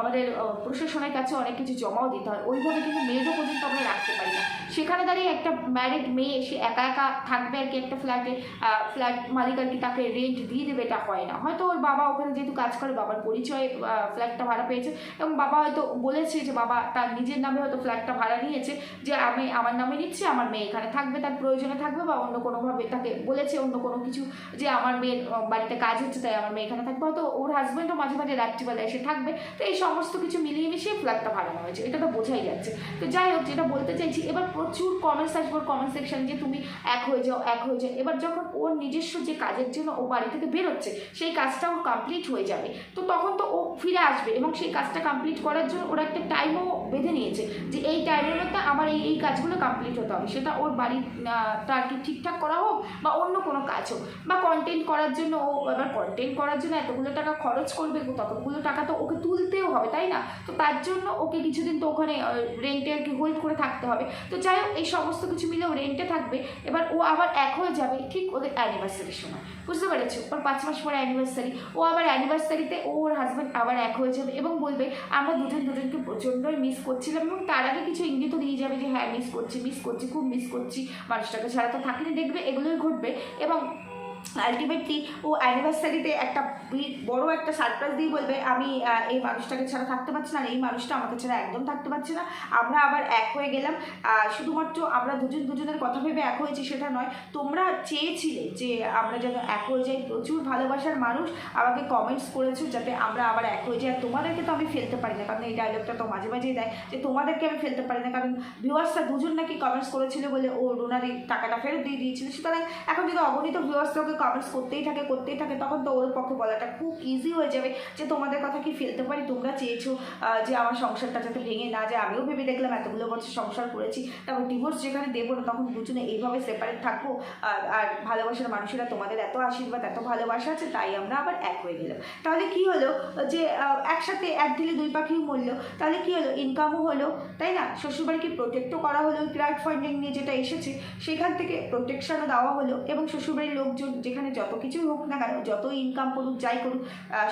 A: আমাদের প্রশাসনের কাছে অনেক কিছু জমাও দিতে হয়। ওইভাবে কিন্তু মেয়েরও পর্যন্ত আমরা রাখতে পারি না। সেখানে দাঁড়িয়ে একটা ম্যারিড মেয়ে এসে একা একা থাকবে আর কি একটা ফ্ল্যাটে ফ্ল্যাট মালিক আর কি তাকে রেন্ট দিয়ে দেবে, এটা হয় না। হয়তো ওর বাবা ওখানে যেহেতু কাজ করে, বাবার পরিচয়ে ফ্ল্যাটটা ভাড়া পেয়েছে। এবং বাবা হয়তো বলেছে যে, বাবা, তার নিজের নামে হয়তো ফ্ল্যাটটা ভাড়া নিয়েছে। যে, আমি, আমার নামে নিচ্ছি, আমার মেয়ে এখানে থাকবে, তার প্রয়োজনে থাকবে বা অন্য কোনোভাবে তাকে বলেছে, অন্য কোনো কিছু যে আমার মেয়ের বাড়িতে কাজ হচ্ছে, তাই আমার মেয়ে এখানে থাকবে। হয়তো ওর হাজব্যান্ডও মাঝে মাঝে রাত্রিবেলা এসে থাকবে। তো এই সমস্ত কিছু মিলিয়ে মিশিয়ে ফ্ল্যাটটা ভাড়া নেওয়া হয়েছে। এটা তো বোঝাই যাচ্ছে। তো যাই হোক, যেটা বলতে চাইছি, এবার প্রচুর কমেন্টস আসবে কমেন্ট সেকশন যে তুমি এক হয়ে যাও, এক হয়ে যাও। এবার যখন ওর নিজস্ব যে কাজের জন্য ও বাড়ি থেকে বেরোচ্ছে, সেই কাজটা ওর কমপ্লিট হয়ে যাবে। তো তখন তো ও ফিরে আসবে এবং সেই কাজটা কমপ্লিট করার জন্য ওরা একটা টাইমও বেঁধে নিয়েছে যে এই টাইমের মধ্যে আমার এই এই কাজগুলো কমপ্লিট হতে হবে। সেটা ওর বাড়িটা আর কি ঠিকঠাক করা হোক বা অন্য কোনো কাজ হোক। বা কন্টেন্ট করার জন্য ও এবার কন্টেন্ট করার জন্য এতগুলো টাকা খরচ করবে ততগুলো টাকা তো ওকে তুলতেও হবে, তাই না? তো তার জন্য ওকে কিছুদিন তো ওখানে রেন্টে আর কি হোল্ড করে থাকতে হবে। তো যাই হোক, এই সমস্ত কিছু মিলে ও রেন্টে থাকবে। এবার ও আবার এক হয়ে যাবে ঠিক ওদের অ্যানিভার্সারির সময়। বুঝতে পেরেছ? ওর পাঁচ মাস পরে অ্যানিভার্সারি ও আবার অ্যানিভার্সারিতে ওর হাজব্যান্ড আবার এক হয়ে যাবে এবং বলবে, আমরা দুজন দুজনকে প্রচণ্ডই মিস করছিলাম এবং তার আগে কিছু ইঙ্গিতও দিয়ে যাবে যে হ্যাঁ মিস করছি মিস করছি, খুব মিস করছি, মানুষটাকে ছাড়া তো না দেখবে এগুলোই ঘটবে এবং আলটিমেটলি ও অ্যানিভার্সারিতে একটা বড় একটা সারপ্রাইজ দিয়ে বলবে, আমি এই মানুষটাকে ছাড়া থাকতে পারছি না এই মানুষটা আমাকে ছাড়া একদম থাকতে পারছে না। আমরা আবার এক হয়ে গেলাম। শুধুমাত্র আমরা দুজন দুজনের কথা ভেবে এক হয়েছি সেটা নয়। তোমরা চেয়েছিলে যে আমরা যেন এক হয়ে যাই। প্রচুর ভালোবাসার মানুষ আমাকে কমেন্টস করেছ যাতে আমরা আবার এক হয়ে যাই। আর তোমাদেরকে তো আমি ফেলতে পারি না, কারণ এই ডায়লগটা তো মাঝে মাঝেই দেয়। যে তোমাদেরকে আমি ফেলতে পারি না, কারণ ভিউয়ার্সরা দুজন নাকি কমেন্টস করেছিল বলে ও রুনার টাকাটা ফেরত দিয়ে দিয়েছিল। সুতরাং এখন যদি অগণিত ভিউয়ার্সরা ওকে কমেন্টস করতেই থাকে করতেই থাকে, তখন তো ওর পক্ষে বলাটা খুব ইজি হয়ে যাবে যে তোমাদের কথা কি ফেলতে পারি, তোমরা চেয়েছো যে আমার সংসারটা যাতে ভেঙে না যায়। আমিও ভেবে দেখলাম এতগুলো বছর সংসার করেছি, তারপর ডিভোর্স যেখানে দেবো না, তখন দুজনে এইভাবে সেপারেট থাকব। আর আর ভালোবাসার মানুষেরা তোমাদের এত আশীর্বাদ, এত ভালোবাসা আছে, তাই আমরা আবার এক হয়ে গেলাম। তাহলে কি হলো যে একসাথে এক দিলে দুই পাখিও মরলো, তাহলে কি হলো? ইনকামও হলো, তাই না? শ্বশুরবাড়িকে প্রোটেক্টও করা হলো ক্রাউড ফান্ডিং নিয়ে যেটা এসেছে, সেখান থেকে প্রোটেকশনও দেওয়া হলো এবং শ্বশুরবাড়ির লোকজন যেখানে যত কিছুই হোক না কেন, যত ইনকাম করুক, যাই করুক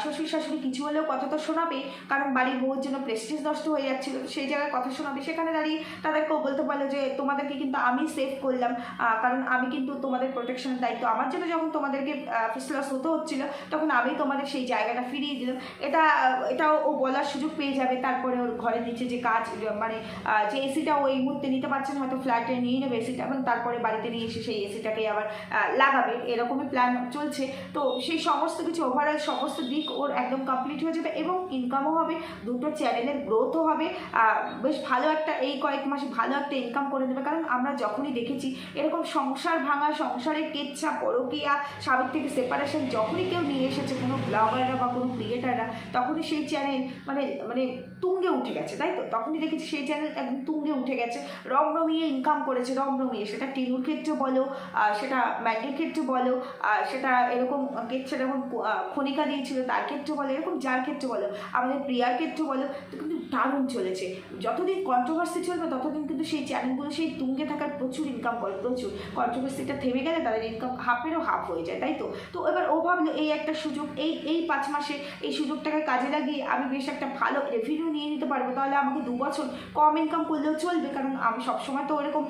A: শ্বশুর শাশুড়ি কিছু হলেও কথা তো শোনাবে, কারণ বাড়ির বউর জন্য প্রেস্টিজ নষ্ট হয়ে যাচ্ছিল সেই জায়গায় কথা শোনাবে। সেখানে দাঁড়িয়ে তাদেরকেও বলতে পারল যে, তোমাদেরকে কিন্তু আমি সেভ করলাম কারণ আমি কিন্তু তোমাদের প্রোটেকশনের দায়িত্ব। আমার জন্য যখন তোমাদেরকে ফেসলস হতে হচ্ছিল, তখন আমি তোমাদের সেই জায়গাটা ফিরিয়ে দিলাম। এটা, এটাও ও বলার সুযোগ পেয়ে যাবে, তারপরে ওর ঘরের নিচে যে কাজ মানে যে এসিটা ও এই মুহূর্তে নিতে পারছে না, হয়তো ফ্ল্যাটে নিয়ে নেবে এসিটা এবং তারপরে বাড়িতে নিয়ে এসে সেই এসিটাকে আবার লাগাবে। লাগাবে এরকমই প্ল্যান চলছে। তো সেই সমস্ত কিছু ওভারঅল সমস্ত দিক ওর একদম কমপ্লিট হয়ে যাবে এবং ইনকামও হবে, দুটো চ্যানেলের গ্রোথও হবে। বেশ ভালো একটা এই কয়েক মাসে ভালো একটা ইনকাম করে দেবে। কারণ আমরা যখনই দেখেছি, এরকম সংসার ভাঙা, সংসারের কেচ্ছা, পরকিয়া, স্বামীর থেকে সেপারেশন যখনই কেউ নিয়ে এসেছে, কোনো ব্লগাররা বা কোনো ক্রিয়েটাররা তখনই সেই চ্যানেল মানে মানে তুঙ্গে উঠে গেছে, তাই তো? তখনই দেখেছি সেই চ্যানেল একদম তুঙ্গে উঠে গেছে। রমরমিয়ে ইনকাম করেছে, রমরমিয়ে। সেটা টিনুর ক্ষেত্রে বলো সেটা ম্যাগির ক্ষেত্রে বলো সেটা এরকম কেচ্ছে যখন খনিকা দিয়েছিল, তার ক্ষেত্রে বলো, এরকম যার ক্ষেত্রে বলো, আমাদের প্রিয়ার ক্ষেত্রে বলো, তো কিন্তু দারুণ চলেছে। যতদিন কন্ট্রোভার্সি চলবে, ততদিন কিন্তু সেই চ্যানেলগুলো সেই তুঙ্গে থাকার প্রচুর ইনকাম করে, প্রচুর। কন্ট্রোভার্সিটা থেমে গেলে তাদের ইনকাম হাফেরও হাফ হয়ে যায়, তাই তো? তো এবার ও ভাবলো, এই একটা সুযোগ, এই এই পাঁচ মাসে এই সুযোগটাকে কাজে লাগিয়ে আমি বেশ একটা ভালো রেভিনিউ নিয়ে নিতে পারব। তাহলে আমাকে দু বছর কম ইনকাম করলেও চলবে, কারণ আমি সবসময় তো ওরকম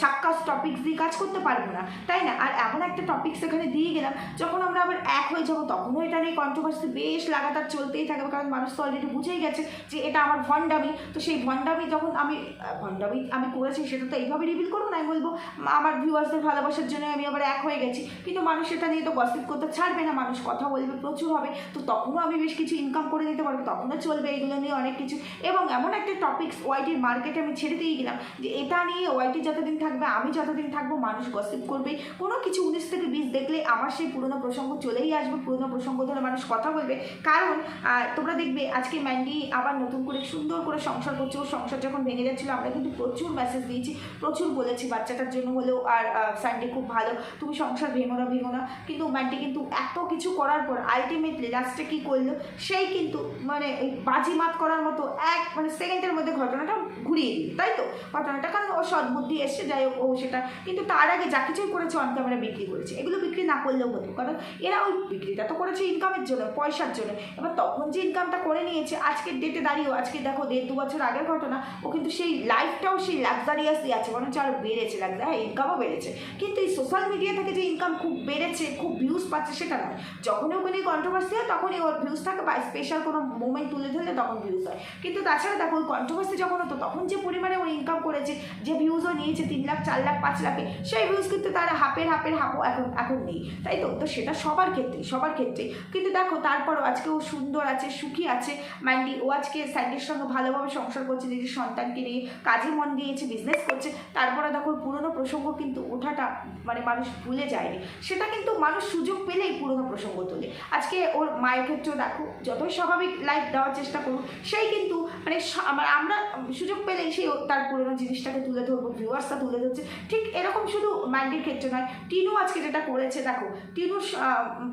A: ছাক্কাস টপিক্স দিয়ে কাজ করতে পারব না, তাই না? আর এমন একটা টপিক্স এখানে দিয়ে গেলাম। যখন আমরা আবার এক হয়ে যাব তখনও এটা নিয়ে কন্ট্রোভার্সি বেশ লাগাতার চলতেই থাকবে কারণ মানুষ তো অলরেডি বুঝেই গেছে যে এটা আমার ভণ্ডামি। তো সেই ভণ্ডামি যখন আমি ভণ্ডামি আমি করেছি সেটা তো এইভাবে রিভিল করব না আমি বলব "মা, আমার ভিউয়ার্সদের ভালোবাসার জন্য আমি আবার এক হয়ে গেছি। কিন্তু মানুষ সেটা নিয়ে তো গসিপ করতে ছাড়বে না মানুষ কথা বলবে প্রচুর হবে। তো তখনও আমি বেশ কিছু ইনকাম করে নিতে পারব তখনও চলবে এগুলো নিয়ে অনেক কিছু। এবং এমন একটা টপিক্স ওয়াইটির মার্কেটে আমি ছেড়ে দিয়ে গেলাম যে এটা নিয়ে ওয়াইটি যতদিন থাকবে আমি যতদিন থাকব মানুষ গসিপ করবে কোনো কিছু উনিশ থেকে বিশ আমার সেই পুরোনো প্রসঙ্গ চলেই আসবে, পুরোনো প্রসঙ্গ ধরে মানুষ কথা বলবে। কারণ তোমরা দেখবে আজকে ম্যান্ডি আবার নতুন করে সুন্দর করে সংসার করছে। ওর সংসার যখন ভেঙে যাচ্ছিল, আমরা কিন্তু প্রচুর মেসেজ দিয়েছি, প্রচুর বলেছি বাচ্চাটার জন্য হলেও, আর সানডে খুব ভালো, তুমি সংসার ভেঙো না ভেঙো না। কিন্তু ম্যান্ডি কিন্তু এত কিছু করার পর আলটিমেটলি লাস্টে কী করল? সেই কিন্তু মানে বাজিমাত করার মতো এক মানে সেকেন্ডের মধ্যে ঘটনাটা ঘুরিয়ে দিল, তাই তো? ঘটনাটা, কারণ ও সদ্বুদ্ধি এসছে, যাই হোক, ও সেটা, কিন্তু তার আগে যা কিছুই করেছে অন ক্যামেরা বিক্রি করেছে। এগুলো বিক্রি না করলেও হতো। কারণ এরা ওই বিক্রিটা তো করেছে ইনকামের জন্য, পয়সার জন্য। এবার তখন যে ইনকামটা করে নিয়েছে, আজকের ডেটে দাঁড়িয়েও, আজকে দেখো দেড় দু বছর আগের ঘটনা, ও কিন্তু সেই লাইফটাও সেই লাক্সারিয়াসই আছে মনে হচ্ছে আরও বেড়েছে লাগছে হ্যাঁ ইনকামও বেড়েছে। কিন্তু এই সোশ্যাল মিডিয়া থেকে যে ইনকাম খুব বেড়েছে, খুব ভিউজ পাচ্ছে, সেটা নয়। যখনই ওখানে কন্ট্রোভার্সি হয়, তখনই ওর ভিউজ থাকে বা স্পেশাল কোনো মুভমেন্ট তুলে ধরলে তখন ভিউজ হয়। কিন্তু তাছাড়া দেখো, ওই কন্ট্রোভার্সি যখন হতো, তখন যে পরিমাণে ও ইনকাম করেছে, যে ভিউজও নিয়েছে, তিন লাখ, চার লাখ, পাঁচ লাখে, সেই ভিউজ কিন্তু তার হাফের হাফের হাফও এখন এখন নেই। তাই তো? তো সেটা সবার ক্ষেত্রেই সবার ক্ষেত্রেই। কিন্তু দেখো, তারপরও আজকে ও সুন্দর আছে, সুখী আছে। ম্যান্ডি ও আজকে স্যান্ডির সঙ্গে ভালোভাবে সংসার করছে, নিজের সন্তানকে নিয়ে কাজে মন দিয়েছে বিজনেস করছে। তারপরে দেখো পুরনো প্রসঙ্গ কিন্তু ওঠাটা মানে মানুষ ভুলে যায়নি। সেটা কিন্তু মানুষ সুযোগ পেলেই পুরনো প্রসঙ্গ তোলে। আজকে ওর মায়ের ক্ষেত্রেও দেখো, যতই স্বাভাবিক লাইফ দেওয়ার চেষ্টা করুক, সেই কিন্তু মানে আমরা সুযোগ পেলেই সেই তার পুরনো জিনিসটাকে তুলে ধরবো ভিউয়ার্সটা তুলে ধরছে। ঠিক এরকম শুধু ম্যান্ডির ক্ষেত্রে নয়, টিনু আজকে যেটা করেছে দেখো টিনুর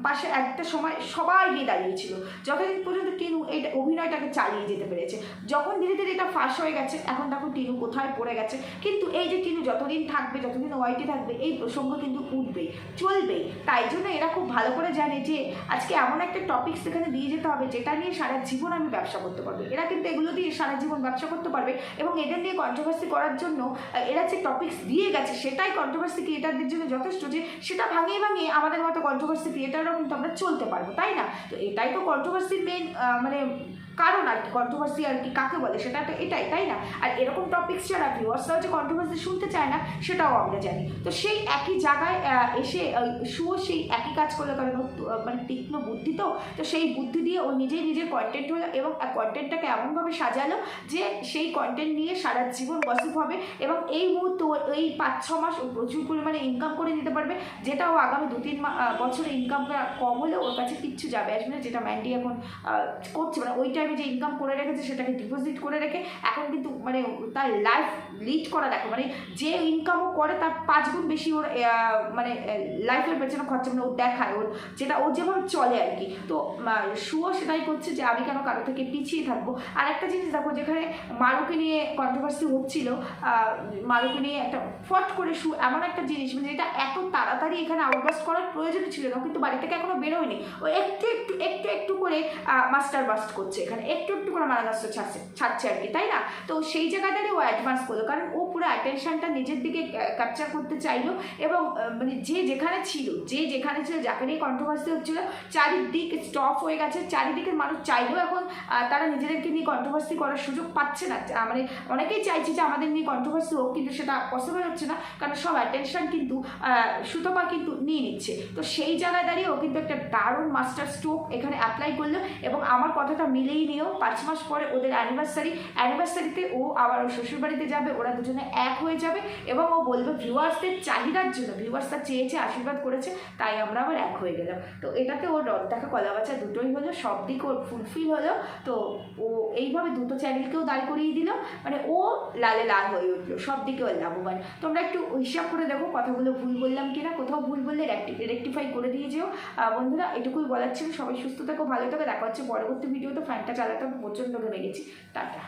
A: পাশে একটা সময় সবাই গিয়ে দাঁড়িয়েছিল। যতদিন পর্যন্ত টিনু এই অভিনয়টাকে চালিয়ে যেতে পেরেছে, যখন ধীরে ধীরে এটা ফাঁস হয়ে গেছে, এখন দেখো টিনু কোথায় পড়ে গেছে। কিন্তু এই যে টিনু যতদিন থাকবে, যতদিন ওয়াইটি থাকবে, এই প্রসঙ্গ কিন্তু উঠবে চলবে তাই জন্য এরা খুব ভালো করে জানে যে, আজকে এমন একটা টপিক সেখানে দিয়ে যেতে হবে, যেটা নিয়ে সারা জীবন আমি ব্যবসা করতে পারব। এরা কিন্তু এগুলো দিয়ে সারা জীবন ব্যবসা করতে পারবে এবং এদের নিয়ে কন্ট্রোভার্সি করার জন্য, এরা যে টপিক্স দিয়ে গেছে, সেটাই কন্ট্রোভার্সি ক্রিয়েটারদের জন্য যথেষ্ট যে, সেটা ভাঙিয়ে ভাঙিয়ে আমাদের মতো কন্ট্রোভার্সি ক্রিয়েটাররাও কিন্তু আমরা চলতে পারব, তাই না? তো এটাই তো কন্ট্রোভার্সির মেন মানে কারণ আর কি কন্ট্রোভার্সি আর কি কাকে বলে সেটা তো এটাই, তাই না? আর এরকম টপিক্স ছাড়া ভিউয়ার্সরাও যে কন্ট্রোভার্সি শুনতে চায় না, সেটাও আমরা জানি। তো সেই একই জায়গায় এসে শুও সেই একই কাজ করল কারণ মানে তীক্ষ্ণ বুদ্ধি তো? তো সেই বুদ্ধি দিয়ে ও নিজেই নিজের কন্টেন্ট হলো এবং কন্টেন্টটাকে এমনভাবে সাজালো যে সেই কন্টেন্ট নিয়ে সারা জীবন গসিপ হবে এবং এই মুহূর্তে এই পাঁচ, ছ মাস প্রচুর পরিমাণে ইনকাম করে নিতে পারবে, যেটা ও আগামী দু, তিন বছরে ইনকামটা কম হলেও ওর কাছে কিচ্ছু যাবে আসবে না, যেটা ম্যান্ডি এখন করছে। মানে ওই টাইমে যে ইনকাম করে রেখেছে, সেটাকে ডিপোজিট করে রেখে, এখন কিন্তু মানে তার লাইফ লিড করা দেখো। মানে যে ইনকামও করে, তার পাঁচ গুণ বেশি ওর মানে লাইফের পেছনে খরচা মানে ও দেখায় ওর, যেটা ও যেভাবে চলে আর কি। তো শুও সেটাই করছে যে আমি কেন কারও থেকে পিছিয়ে থাকব? আর একটা জিনিস দেখো, যেখানে মারুকে নিয়ে কন্ট্রোভার্সি হচ্ছিল মারুকে নিয়ে একটা ফট করে শু, এমন একটা জিনিস মানে যেটা এত তাড়াতাড়ি এখানে আউটবাস্ট করার প্রয়োজন ছিল না কিন্তু বাড়ি থেকে এখনও বেরোয়নি ও একটু একটু একটু একটু করে মাস্টার বাস্ট করছে এখানে। একটু একটু করে মারানাস্ত্র ছাড়ছে ছাড়ছে আর কি, তাই না? তো সেই জায়গাটারই ও অ্যাডভান্স করল। কারণ ও পুরো অ্যাটেনশনটা নিজের দিকে ক্যাপচার করতে চাইলো এবং মানে যে যেখানে ছিল, যে যেখানে ছিল, যাকে নিয়ে কন্ট্রোভার্সি হচ্ছিল, চারিদিক স্টপ হয়ে গেছে, চারিদিকের মানুষ চাইলেও এখন তারা নিজেদেরকে নিয়ে কন্ট্রোভার্সি করার সুযোগ পাচ্ছে না। মানে অনেকেই চাইছে যে আমাদের নিয়ে কন্ট্রোভার্সি হোক, কিন্তু সেটা পসিবল হচ্ছে না, কারণ সব অ্যাটেনশন কিন্তু সুতপা কিন্তু নিয়ে নিচ্ছে। তো সেই জায়গায় দাঁড়িয়ে ও কিন্তু একটা দারুণ মাস্টার স্ট্রোক এখানে অ্যাপ্লাই করল এবং আমার কথাটা মিলেই নিয়েও পাঁচ মাস পরে ওদের অ্যানিভার্সারি অ্যানিভার্সারিতে ও আবার শ্বশুরবাড়িতে যাবে ওরা দুজনে এক হয়ে যাবে এবং ও বলবে ভিউয়ার্সদের চাহিদার জন্য ভিউয়ার্সরা চেয়েছে, আশীর্বাদ করেছে, তাই আমরা আবার এক হয়ে গেলাম। তো এটাতে ওর রদ দেখা কলা বাচ্চা দুটোই হলো, সব দিক ওর ফুলফিল হলো। তো ও এইভাবে দুটো চ্যানেলকেও দাঁড় করিয়ে দিল। মানে ও লালে লাল হয়ে উঠল, সব দিকে ওর লাভবান। তোমরা একটু হিসাব করে দেখো, কথাগুলো ভুল বললাম কিনা, কোথাও ভুল বললে রেক্টিফাই করে দিয়ে যেও। বন্ধুরা, এটুকুই বলার ছিল। সবাই সুস্থ থাকো, ভালো থাকো। দেখা হচ্ছে পরবর্তী ভিডিওতে। ফ্যানটা চালাতে প্রচণ্ড ঘেমে গেছি। টাটা।